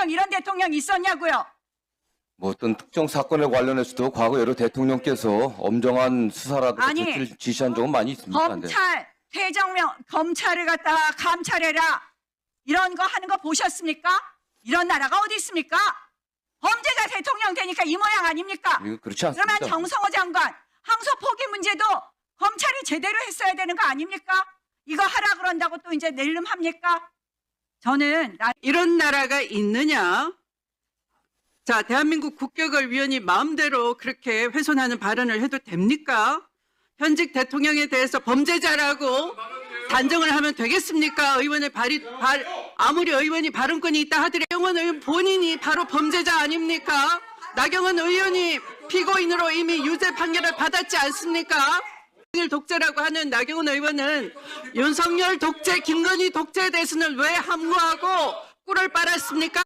대통령 이런 대통령 있었냐고요. 뭐 어떤 특정 사건에 관련해서도 과거 여러 대통령께서 엄정한 수사라든가 아니, 조치를 지시한 적은 많이 있습니다. 네. 검찰 대정령 검찰을 갖다가 감찰해라 이런 거 하는 거 보셨습니까? 이런 나라가 어디 있습니까? 범죄자 대통령 되니까 이 모양 아닙니까? 이거 그렇지 않습니다. 그러면 정성호 장관 항소 포기 문제도 검찰이 제대로 했어야 되는 거 아닙니까? 이거 하라 그런다고 또 이제 낼름 합니까? 저는 나- 이런 나라가 있느냐? 자, 대한민국 국격을 위원이 마음대로 그렇게 훼손하는 발언을 해도 됩니까? 현직 대통령에 대해서 범죄자라고 단정을 하면 되겠습니까? 의원의 발이, 발, 아무리 의원이 발언권이 있다 하더라도 나경원 의원 본인이 바로 범죄자 아닙니까? 나경원 의원이 피고인으로 이미 유죄 판결을 받았지 않습니까? 윤석열 독재라고 하는 나경원 의원은 윤석열 독재, 김건희 독재에 대해서는 왜 함구하고 꿀을 빨았습니까?